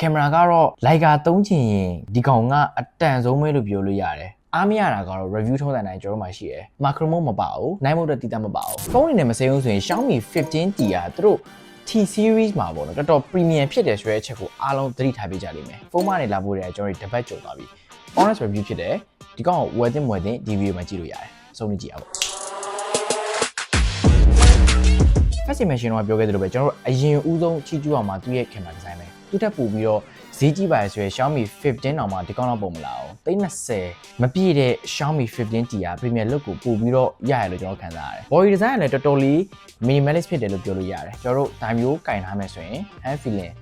ကင်မရာကတော့လိုက်ကာသုံးချင်ရင်ဒီကောင်ကအတန်ဆုံးပဲလို့ပြောလို့ရတယ်အားမရတာကတော့ review ထုံးတဲ့နိုင်ကျွန်တော်တို့မှရှိတယ်။ macro mode မပါဘူး။ night mode တော့တည်တတ်မပါဘူး။ဖုန်းအနေနဲ့မစိမ်းဘူးဆိုရင် Xiaomi 15T ကသူတို့ T series မှာပေါ့နော်တော်တော် premium ဖြစ်တယ်ဆိုတဲ့အချက်ကိုအားလုံးသတိထားပေးကြလိမ့်မယ်။ဖုန်းမနေလာဖို့တည်းကျွန်တော်တို့တပတ်ကြုံသွားပြီ။ honest review ဖြစ်တယ်။ဒီကောင်ကိုဝယ်သင့်မဝယ်သင့်ဒီ video မှာကြည့်လို့ရတယ်။အဆုံးနဲ့ကြည့်အောင်။ first impression တော့ပြောခဲ့သလိုပဲကျွန်တော်တို့အရင်ဦးဆုံးချီးကျူးအောင်မှာသူ့ရဲ့ camera design ပဲ သူ့ထက်ပိုပြီးတော့ဈေးကြီးပါရဆိုရယ် Xiaomi 15တောင်မှဒီကောင်းတော့ပုံမလာအောင်320မပြည့်တဲ့ Xiaomi 15T က premium look ကိုပို့ပြီးတော့ရရလို့ကျွန်တော်ခံစားရတယ် body design ကလည်းတော်တော်လေး minimalist ဖြစ်တယ်လို့ပြောလို့ရတယ်ကျွန်တော်တို့ဒါမျိုးကင်ထားမယ်ဆိုရင် hand feeling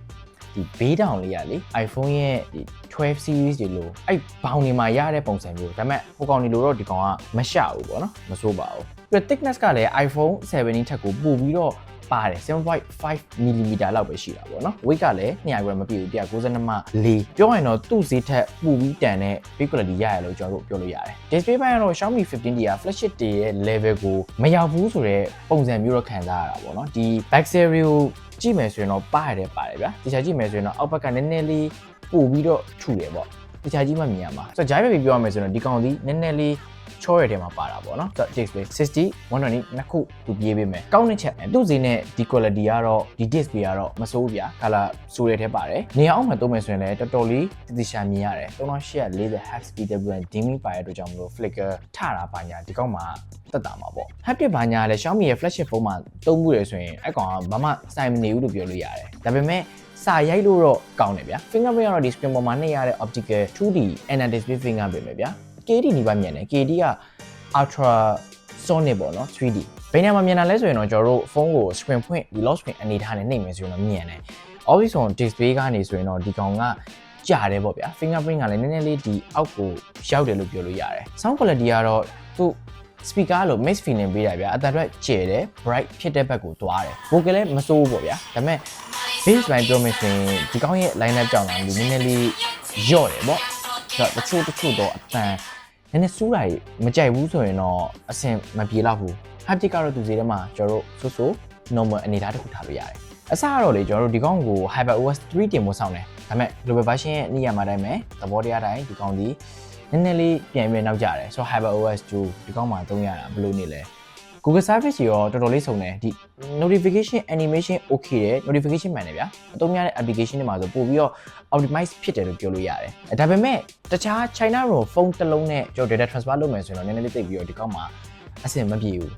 ဒီဘေးတောင်လေးရလေ iPhone ရဲ့ဒီ12 series တွေလို့အဲ့ဘောင်တွေမှာရတဲ့ပုံစံမျိုးဒါပေမဲ့ဟိုကောင်တွေလို့တော့ဒီကောင်ကမရှဘူးပေါ့နော်မစိုးပါဘူး ပြီးတော့ thickness ကလည်း iPhone 17ထက်ကိုပိုပြီးတော့ပါတယ်7.5 mm လောက်ပဲရှိတာပေါ့နော် weight ကလည်း200 gram မပြည့်ဘူး192မှ4ပြောရင်တော့သူ့ဈေးထက်ပိုပြီးတန်တဲ့ big quality ရရလို့ကျွန်တော်တို့ပြောလို့ရတယ် display ဘက်ကတော့ Xiaomi 15D က flagship တွေရဲ့ level ကိုမရောက်ဘူးဆိုတော့ပုံစံမျိုးတော့ခံစားရတာပေါ့နော်ဒီ back stereo ကြည့်မယ်ဆိုရင်တော့ပါရတယ်ပါတယ်ဗျာတခြားကြည့်မယ်ဆိုရင်တော့အောက်ဘက်ကနည်းနည်းလေးပို့ပြီးတော့ထူတယ်ပေါ့တခြားကြီးမှမြင်ရမှာဆိုတော့ဂျိုင်းပဲပြောရမယ်ဆိုရင်ဒီကောင်ဒီနည်းနည်းလေး ချောရတဲ့မှာပါတာပေါ့နော်ဆိုတော့ display 60 120နှစ်ခုသူပြေးပေးမယ်ကောင်းတဲ့ချက်သူ့ဈေးနဲ့ဒီ quality ကတော့ဒီ display ကတော့မစိုးဘူးဗျာ color စိုးတဲ့ထဲပါတယ်နေရာအောက်မှာသုံးမယ်ဆိုရင်လည်းတော်တော်လေးတည်တည်ရှာမြင်ရတယ်3840 hertz PWM dimming ပါရတဲ့အတွက်ကြောင့်မလို့ flicker ထတာပါညာဒီကောင်မှာတက်တာမှာပေါ့ haptic ဘာညာလည်း Xiaomi ရဲ့ flagship phone မှာသုံးမှုရဆိုရင်အဲ့ကောင်ကဘာမှစိုင်မနေဘူးလို့ပြောလို့ရတယ်ဒါပေမဲ့စာရိုက်လို့တော့ကောင်းတယ်ဗျာ fingerprint ကတော့ဒီ screen ပေါ်မှာနှိပ်ရတဲ့ optical 2D and display fingerprint ပဲဗျာ KD နီးပါးမြန်တယ် KD က ultra sonic ပေါ့နော် 3D ဘယ်နေရာမှာမြန်တာလဲဆိုရင်တော့ကျွန်တော်တို့ဖုန်းကို screen ဖွင့်ဒီ lock screen အနေထားနဲ့နှိပ်မယ်ဆိုရင်တော့မြန်တယ် always on display ကနေဆိုရင်တော့ဒီကောင်ကကြာတယ်ပေါ့ဗျာ fingerprint ကလည်းနည်းနည်းလေးဒီအောက်ကိုရောက်တယ်လို့ပြောလို့ရတယ် sound quality ကတော့သူ့ speaker လို့ mix feeling ပေးတာဗျာအတန်အတွက်ကျယ်တယ် bright ဖြစ်တဲ့ဘက်ကိုသွားတယ် vocal လည်းမစိုးဘူးပေါ့ဗျာဒါပေမဲ့ bass line ပြောမယ်ဆိုရင်ဒီကောင်းရဲ့ line up ကြောင့်လာလို့နည်းနည်းလေးညော့တယ်ပေါ့ဆိုတော့တချို့တချို့တော့အတန် နည်းနည်းစူးတာကြီးမကြိုက်ဘူးဆိုရင်တော့အဆင်မပြေတော့ဘူး haptic ကတော့သူစီထဲမှာကျွန်တော်တို့ဆိုဆို normal အနေထားတစ်ခုထားလို့ရတယ်အစကတော့လေကျွန်တော်တို့ဒီကောင်းကို HyperOS 3တင်ဖို့စောင့်တယ်ဒါပေမဲ့ global version ရဲ့နေရာမှာတိုင်းပဲသဘောတရားတိုင်းဒီကောင်းဒီနည်းနည်းလေးပြန်ပြန်နောက်ကျတယ်ဆိုတော့ HyperOS 2ဒီကောင်းမှာသုံးရတာဘယ်လိုနေလဲ Google Service ကြီးရောတော်တော်လေးစုံတယ်ဒီ notification animation okay တယ် notification မှန်တယ်ဗျာအသုံးများတဲ့ application တွေမှာဆိုပို့ပြီးတော့ optimize ဖြစ်တယ်လို့ပြောလို့ရတယ်အဲဒါပေမဲ့တခြား China ရောဖုန်းတစ်လုံးနဲ့ကျွန်တော် data transfer လုပ်မယ်ဆိုရင်တော့နည်းနည်းလေးသိပြီးတော့ဒီကောက်မှာအဆင်မပြေဘူး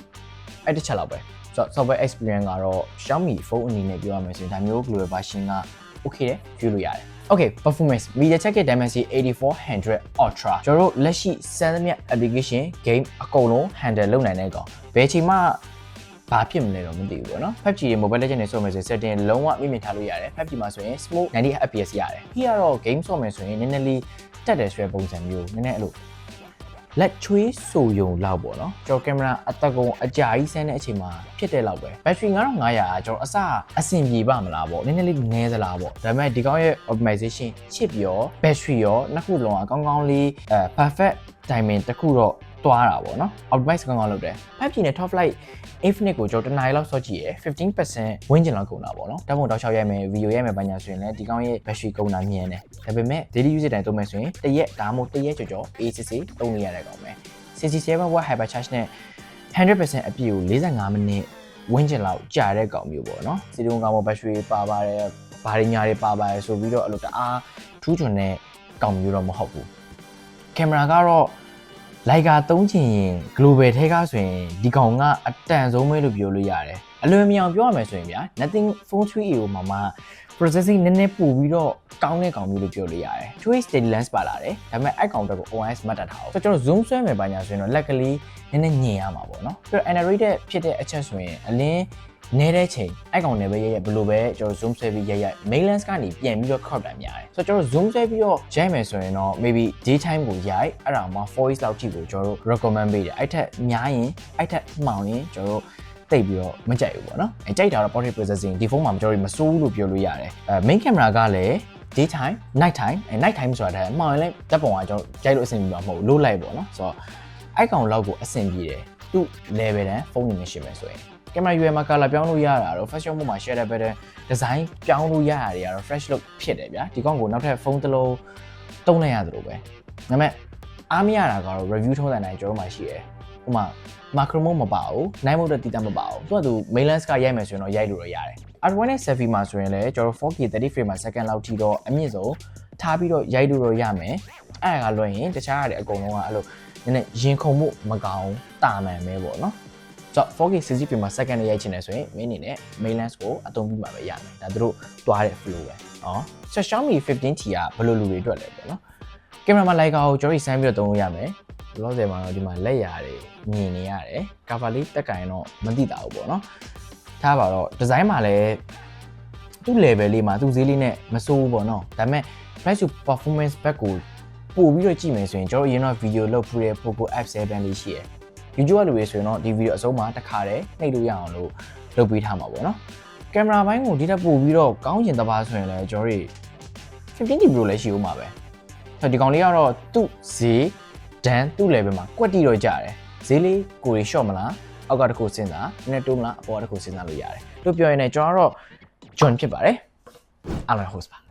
အဲ့တစ်ချက်လောက်ပဲဆိုတော့ software experience ကတော့ Xiaomi ဖုန်းအနေနဲ့ပြောရမယ်ဆိုရင်ဒါမျိုး global version က okay တယ်ကြည့်လို့ရတယ် Okay performance MediaTek ရဲ့ Dimensity 8400 Ultra ကျွန်တော်တို့လက်ရှိစမ်းသမျှ application game အကုန်လုံး handle လုပ်နိုင်တဲ့ကောင်ဘယ်ချိန်မှဘာဖြစ်မလဲတော့မသိဘူးပေါ့နော် PUBG ရဲ့ Mobile Legends နဲ့ဆော့မယ်ဆိုရင် setting လုံးဝမြင့်မြင့်ထားလို့ရတယ် PUBG မှာဆိုရင် smooth 90 fps ရတယ်ဒီကတော့ game ဆော့မယ်ဆိုရင်နည်းနည်းလေးတက်တယ်ဆိုတဲ့ပုံစံမျိုးနည်းနည်းအဲ့လို လက်ချွေးဆူယုံလောက်ပေါ့နော်ကျွန်တော်ကင်မရာအသက်ကုန်အကြာကြီးဆန်းတဲ့အချိန်မှာဖြစ်တဲ့လောက်ပဲ battery 9500ကကျွန်တော်အစအဆင်ပြေပါမလားပေါ့နည်းနည်းလေးနည်းသလားပေါ့ဒါပေမဲ့ဒီကောင်းရဲ့ optimization chip ရော battery ရောနှစ်ခုလုံးကကောင်းကောင်းလေးအဲ perfect timing တစ်ခုတော့ တွားတာပေါ့နော် optimize ကောင်းကောင်းလုပ်တယ် 5G နဲ့ top flight infinite ကိုကျွန်တော်တနားရီလောက်စောကြည့်ရယ်15%ဝန်းကျင်လောက်ကုန်တာပေါ့နော်ဓာတ်ပုံတောက်လျှောက်ရိုက်မယ်ဗီဒီယိုရိုက်မယ်ဘာညာဆိုရင်လည်းဒီကောင်းရဲ့ battery ကုန်တာမြင်တယ်ဒါပေမဲ့ daily use တိုင်းသုံးမယ်ဆိုရင်တရက်ဒါမှမဟုတ်တရက်ကြော်ကြော် ACC သုံးလို့ရတဲ့ကောင်ပဲ67 watt hyper charge နဲ့100%အပြည့်ကို45မိနစ်ဝန်းကျင်လောက်ကြာတဲ့ကောင်မျိုးပေါ့နော်စီတုံကောင်ပေါ် battery ပါပါတယ်ဘာတွေညာတွေပါပါတယ်ဆိုပြီးတော့အဲ့လိုတအားထူးချွန်တဲ့ကောင်မျိုးတော့မဟုတ်ဘူးကင်မရာကတော့ လိုက်ကာသုံးချင်ရင် global ထဲကဆိုရင်ဒီကောင်ကအတန်ဆုံးပဲလို့ပြောလို့ရတယ်အလွန်မြောင်ပြောရမယ်ဆိုရင်ဗျာ nothing phone 3a ကိုမှမှ processing နည်းနည်းပို့ပြီးတော့ကောင်းတဲ့ကောင်မျိုးလို့ပြောလို့ရတယ် twist steady lens ပါလာတယ်ဒါပေမဲ့အဲ့ကောင်တက်ကို OIS မှတ်တတ်ထားအောင်ဆိုတော့ကျွန်တော် zoom ဆွဲမယ်ပါညာဆိုရင်တော့လက်ကလေးနည်းနည်းညင်ရမှာပေါ့နော်ပြီးတော့ Android ဖြစ်တဲ့အချက်ဆိုရင်အလင်း နေတဲ့ချိန်အဲ့ကောင်နဲ့ပဲရရဘယ်လိုပဲကျွန်တော် zoom ဆွဲပြီးရရ main lens ကနေပြန်ပြီးတော့ crop တာများတယ်ဆိုတော့ကျွန်တော် zoom ဆွဲပြီးတော့ရိုက်မယ်ဆိုရင်တော့ maybe daytime ကိုရိုက်အဲ့ဒါမှ voice လောက်ထိကိုကျွန်တော်တို့ recommend ပေးတယ်အဲ့ထက်များရင်အဲ့ထက်မှောင်ရင်ကျွန်တော်တို့တိတ်ပြီးတော့မကြိုက်ဘူးပေါ့နော်အဲကြိုက်တာတော့ portrait processing ဒီဖုန်းမှာကျွန်တော်တို့မစိုးဘူးလို့ပြောလို့ရတယ်အဲ main camera ကလည်း daytime night time အဲ night time ဆိုတာတဲ့မှောင်ရင်လည်းတက်ပုံကကျွန်တော်ကြိုက်လို့အဆင်ပြေမှာမဟုတ်ဘူးလို့လိုက်ပေါ့နော်ဆိုတော့အဲ့ကောင်လောက်ကိုအဆင်ပြေတယ်သူ့ level တန်းဖုန်းနေနဲ့ရှင်းမယ်ဆိုရင် ကင်မရာ UL မှာ color ပြောင်းလို့ရတာတော့ fashion mode မှာ share better design ပြောင်းလို့ရတာတွေကတော့ fresh look ဖြစ်တယ်ဗျာဒီကောင်ကိုနောက်ထပ်ဖုန်းတစ်လုံးတုံးလိုက်ရတယ်လို့ပဲဒါပေမဲ့အားမရတာကတော့ review ထုံးစံတိုင်းကျွန်တော်တို့မှာရှိတယ်ဥပမာ macro mode မပါဘူး night mode တော့တည်တတ်မပါဘူးသူကသူ mainland ကရိုက်မယ်ဆိုရင်တော့ရိုက်လို့တော့ရတယ် R1 နဲ့ selfie မှာဆိုရင်လည်းကျွန်တော် 4K 30 frame per second လောက်ထိတော့အမြင့်ဆုံးထားပြီးတော့ရိုက်လို့တော့ရမယ်အဲ့ဒါကလွှဲရင်တခြားဟာတွေအကုန်လုံးကအဲ့လိုနည်းနည်းရင်ခုန်မှုမကောင်းတာမှန်ပဲပေါ့နော် ဆိုတော့ 4K 60 frame per second နဲ့ရိုက်ချင်တယ်ဆိုရင်မင်းအနေနဲ့ main lens ကိုအသုံးပြုမှာပဲရမယ်ဒါသူတို့တွားတဲ့ flow ပဲနော်ဆိုတော့ Xiaomi 15T ကဘယ်လိုလူတွေအတွက်လဲပေါ့နော်ကင်မရာမှာလိုက်ကာကိုကျွန်တော်စမ်းပြီးတော့သုံးလို့ရမယ်လောဆယ်မှာတော့ဒီမှာလက်ရာတွေမြင်နေရတယ် cover လေးတက်ကင်တော့မသိတာဘူးပေါ့နော်ထားပါတော့ design မှာလည်းသူ့ level လေးမှာသူ့ဈေးလေးနဲ့မစိုးဘူးပေါ့နော်ဒါပေမဲ့ price to performance back ကိုပို့ပြီးတော့ကြည့်မယ်ဆိုရင်ကျွန်တော်အရင်တော့ video လုပ်ဖူးတဲ့ Poco F7 လေးရှိရယ် YouTube ကလူတွေဆိုရင်တော့ဒီ video အဆုံးမှာတစ်ခါတည်းနှိပ်လို့ရအောင်လို့လုပ်ပေးထားမှာပေါ့နော်ကင်မရာဘိုင်းကိုဒီတက်ပို့ပြီးတော့ကောင်းကျင်တပါဆိုရင်လည်းကျွန်တော်တို့15 Pro လည်းရှိဦးမှာပဲဆိုတော့ဒီကောင်လေးကတော့သူ့ဈေးဒန်သူ့ level မှာကွက်တီတော့ကြတယ်ဈေးလေးကိုရီ short မလားအောက်ကတစ်ခုစဉ်းစားနည်းနည်းတိုးမလားအပေါ်ကတစ်ခုစဉ်းစားလို့ရတယ်လို့ပြောရင်လည်းကျွန်တော်ကတော့ John ဖြစ်ပါတယ်အားလုံး host ပါ